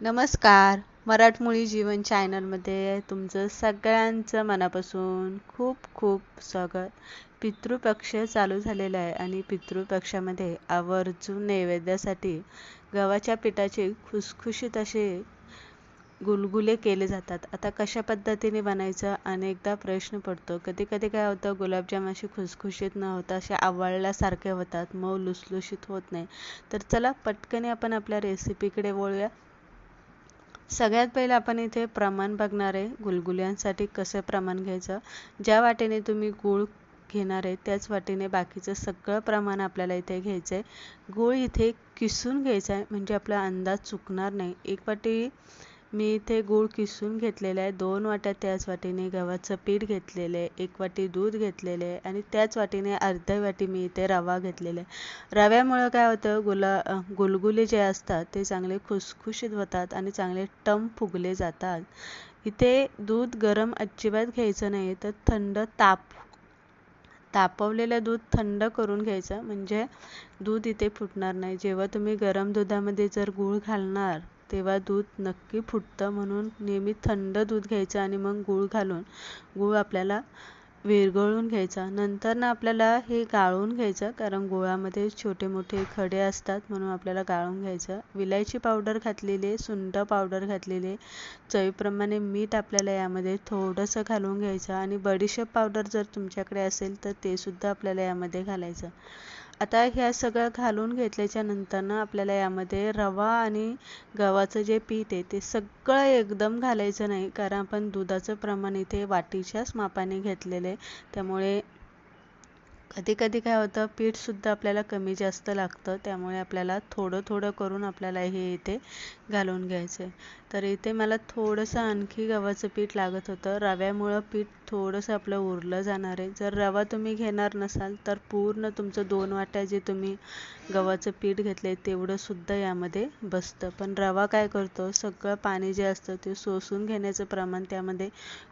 नमस्कार. मराठमोळी जीवन चॅनलमध्ये तुमचं सगळ्यांचं मनापासून खूप खूप स्वागत. पितृपक्ष चालू झालेला आहे आणि पितृपक्षामध्ये आवर्जून नैवेद्यासाठी गव्हाच्या पिठाचे खुसखुशीत असे गुलगुले केले जातात. आता कशा पद्धतीने बनायचं? अनेकदा प्रश्न पडतो. कधी कधी काय होतं गुलाबजाम असे खुसखुशीत न होता असे आवळल्यासारखे होतात. मऊ लुसलुशीत होत नाही. तर चला पटकन आपण आपल्या रेसिपीकडे वळूया. सगळ्यात पहिलं आपण इथे प्रमाण बघणार आहे गुलगुल्यांसाठी कसं प्रमाण घ्यायचं. ज्या वाटेने तुम्ही गूळ घेणार आहे त्याच वाटेने बाकीचं सगळं प्रमाण आपल्याला इथे घ्यायचं आहे गूळ इथे किसून घ्यायचा आहे म्हणजे आपला अंदाज चुकणार नाही. एक वाटी मी इथे गूळ किसून घेतलेला आहे. दोन वाट्या त्याच वाटीने गव्हाचं पीठ घेतलेलं आहे. एक वाटी दूध घेतलेलं आहे आणि त्याच वाटीने अर्ध्या वाटी मी इथे रवा घेतलेला आहे. रव्यामुळं काय होतं? गुला गुलगुले जे असतात ते चांगले खुसखुशीत होतात आणि चांगले टम फुगले जातात. इथे दूध गरम अजिबात घ्यायचं नाही तर थंड ताप तापवलेलं दूध थंड करून घ्यायचं. म्हणजे दूध इथे फुटणार नाही. जेव्हा तुम्ही गरम दुधामध्ये जर गूळ घालणार तेव्हा दूध नक्की फुटतं म्हणून नेहमी थंड दूध घ्यायचं आणि मग गूळ घालून गूळ आपल्याला विरघळून घ्यायचा. नंतर ना आपल्याला हे गाळून घ्यायचं कारण गुळामध्ये छोटे मोठे खडे असतात म्हणून आपल्याला गाळून घ्यायचं. विलायची पावडर घातलेली आहे सुंठ पावडर घातलेली आहे चवीप्रमाणे मीठ आपल्याला यामध्ये थोडंसं घालून घ्यायचं आणि बडीशेप पावडर जर तुमच्याकडे असेल तर ते सुद्धा आपल्याला यामध्ये घालायचं. आता ह्या सगळं घालून घेतल्याच्या नंतरनं आपल्याला यामध्ये रवा आणि गव्हाचं जे पीठ आहे ते सगळं एकदम घालायचं नाही. कारण आपण दुधाचं प्रमाण इथे वाटीच्याच मापाने घेतलेलं आहे. त्यामुळे कधी कधी काय होतं पीठसुद्धा आपल्याला कमी जास्त लागतं त्यामुळे आपल्याला थोडं थोडं करून आपल्याला हे इथे घालून घ्यायचं. आहे तर इथे मला थोडंसं आणखी गव्हाचं पीठ लागत होतं. रव्यामुळं पीठ थोडंसं आपलं उरलं जाणार आहे. जर रवा तुम्ही घेणार नसाल तर पूर्ण तुमचं दोन वाट्या जे तुम्ही गव्हाचं पीठ घेतले तेवढं सुद्धा यामध्ये बसतं. पण रवा काय करतो सगळं पाणी जे असतं ते सोसून घेण्याचं प्रमाण त्यामध्ये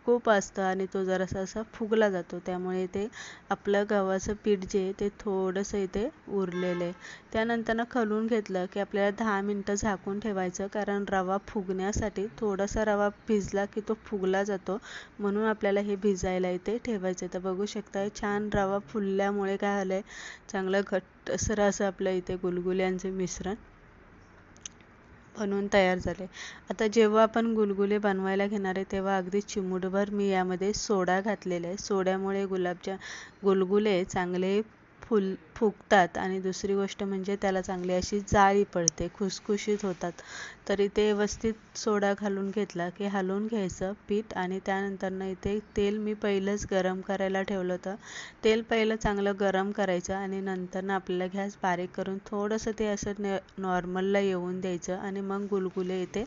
खूप असतं आणि तो जरासा असा फुगला जातो. त्यामुळे ते आपलं गव्हाचं पीठ जे आहे ते थोडंसं इथे उरलेलं आहे. त्यानंतर खलून घेतलं की आपल्याला दहा मिनटं झाकून ठेवायचं कारण रवा फुगण्यासाठी थोडासा रवा भिजला की तो फुगला जातो म्हणून आपल्याला हे भिजायला इथे ठेवायचं तर बघू शकता छान रवा फुलल्यामुळे काय झालं आहे चांगलं घट्टसर असं आपलं इथे गुलगुल्यांचे मिश्रण बनवून तयार झाले. आता जेव्हा आपण गुलगुले बनवायला घेणार आहे तेव्हा अगदी चिमूटभर मी यामध्ये सोडा घातलेला आहे. सोड्यामुळे गुलाबच्या गुलगुले चांगले फुल फुगतात आणि दुसरी गोष्ट म्हणजे त्याला चांगली अशी जाळी पडते खुसखुशीत होतात. तर इथे व्यवस्थित सोडा घालून घेतला की हलवून घ्यायचं पीठ आणि त्यानंतरनं इथे तेल मी पहिलंच गरम करायला ठेवलं होतं. तेल पहिलं चांगलं गरम करायचं आणि नंतरनं आपल्याला गॅस बारीक करून थोडंसं ते असं न नॉर्मलला येऊन द्यायचं आणि मग गुलगुले इथे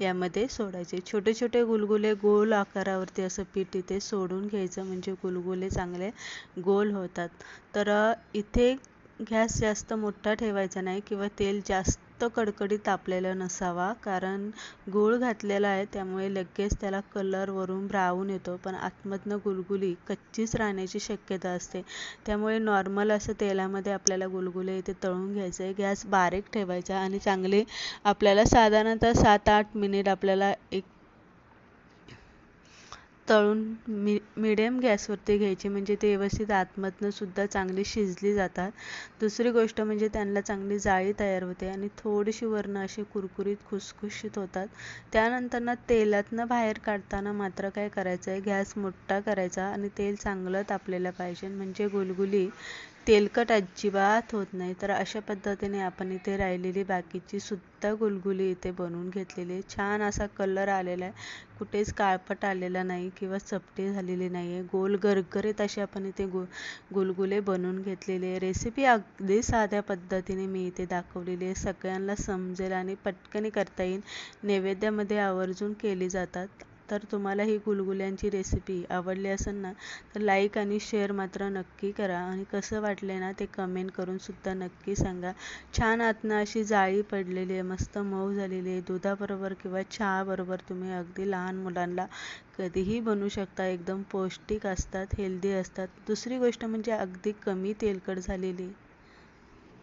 यामध्ये सोडायचे. छोटे छोटे गुलगुले गोल आकारावरती असं पीठ इथे सोडून घ्यायचं म्हणजे गुलगुले चांगले गोल होतात. तर इथे गॅस जास्त मोठा ठेवायचा नाही किंवा तेल जास्त कडकडीत तापलेलं नसावा कारण गूळ घातलेला आहे त्यामुळे लगेच त्याला कलरवरून ब्राऊन येतो. पण आतमधनं गुलगुली कच्चीच राहण्याची शक्यता असते. त्यामुळे नॉर्मल असं तेलामध्ये आपल्याला गुलगुले इथे तळून घ्यायचे. गॅस बारीक ठेवायचा आणि चांगले आपल्याला साधारणतः सात आठ मिनिट आपल्याला एक तळून मी मिडियम गॅसवरती घ्यायची. म्हणजे ते व्यवस्थित आतमधनंसुद्धा चांगली शिजली जातात. दुसरी गोष्ट म्हणजे त्यांना चांगली जाळी तयार होते आणि थोडीशी वरणं अशी कुरकुरीत खुसखुशीत होतात. त्यानंतर तेलातनं बाहेर काढताना मात्र काय करायचं आहे गॅस मोठा करायचा आणि तेल चांगलं तापलेलं पाहिजे. म्हणजे गुलगुली तेलकट अजिबात होत नाही. तर अशा पद्धतीने आपण इथे राहिलेली बाकीची सुद्धा गुलगुली इथे बनवून घेतलेली आहे. छान असा कलर आलेला आहे. कुठेच काळपट आलेला नाही किंवा चपटी झालेली नाही आहे. गोल गरगरीत असे आपण इथे गु गुलगुले बनवून घेतलेले आहे. रेसिपी अगदी साध्या पद्धतीने मी इथे दाखवलेली आहे. सगळ्यांना समजेल आणि पटकन करता येईल. नैवेद्यामध्ये आवर्जून केली जातात. तर तुम्हाला ही गुलगुल्यांची रेसिपी आवडली असेल ना तर लाईक आणि शेअर मात्र नक्की करा. आणि कसं वाटले ना ते कमेंट करून सुद्धा नक्की सांगा. छान आतनं अशी जाळी पडलेली आहे मस्त मऊ झालेली आहे. दुधाबरोबर किंवा चहाबरोबर तुम्ही अगदी लहान मुलांना कधीही बनवू शकता. एकदम पौष्टिक असतात हेल्दी असतात. दुसरी गोष्ट म्हणजे अगदी कमी तेलकट झालेली.